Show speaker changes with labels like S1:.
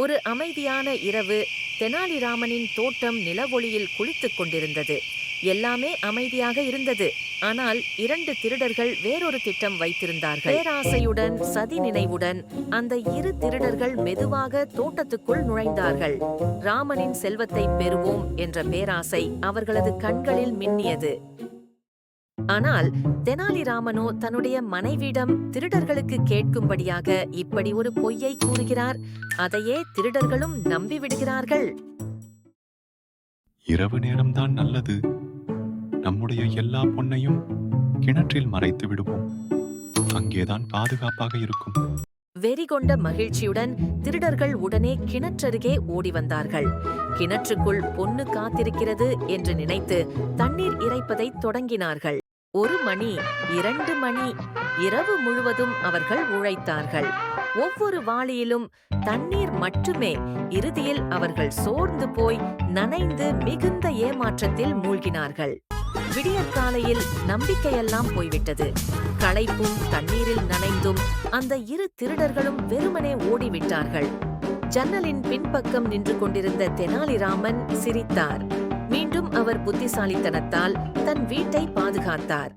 S1: ஒரு அமைதியான இரவு தெனாலிராமனின் தோட்டம் நிலவொளியில் குளித்துக் கொண்டிருந்தது. எல்லாமே அமைதியாக இருந்தது. ஆனால் இரண்டு திருடர்கள் வேறொரு திட்டம் வைத்திருந்தார்கள். பேராசையுடன் சதி நினைவுடன் அந்த இரு திருடர்கள் மெதுவாக தோட்டத்துக்குள் நுழைந்தார்கள். ராமனின் செல்வத்தை பெறுவோம் என்ற பேராசை அவர்களது கண்களில் மின்னியது. ஆனால் தெனாலிராமனோ தன்னுடைய மனைவியிடம் திருடர்களுக்கு கேட்கும்படியாக இப்படி ஒரு பொய்யை கூறுகிறார். அதையே திருடர்களும் நம்பிவிடுகிறார்கள்.
S2: இரவு நேரம்தான் நல்லது. நம்முடைய எல்லா பொன்னையும் கிணற்றில் மறைத்து விடுவோம். அங்கேதான் பாதுகாப்பாக இருக்கும்.
S1: வெறிகொண்ட மகிழ்ச்சியுடன் திருடர்கள் உடனே கிணற்றருகே ஓடி வந்தார்கள். கிணற்றுக்குள் பொன்னு காத்திருக்கிறது என்று நினைத்து தண்ணீர் இறைப்பதைத் தொடங்கினார்கள். ஒரு மணி இரண்டு மணி இரவு முழுவதும் அவர்கள் உழைத்தார்கள். ஒவ்வொரு வாளியிலும் தண்ணீர் மட்டுமே இறுதியில் அவர்கள் சோர்ந்து போய் நனைந்து மிகுந்த ஏமாற்றத்தில் மூழ்கினார்கள். விடியற்காலையில் நம்பிக்கையெல்லாம் போய்விட்டது. களைப்பும் தண்ணீரில் நனைந்தும் அந்த இரு திருடர்களும் வெறுமனே ஓடிவிட்டார்கள். ஜன்னலின் பின்பக்கம் நின்று கொண்டிருந்த தெனாலிராமன் சிரித்தார். மீண்டும் அவர் புத்திசாலித்தனத்தால் தன் வீட்டை பாதுகாத்தார்.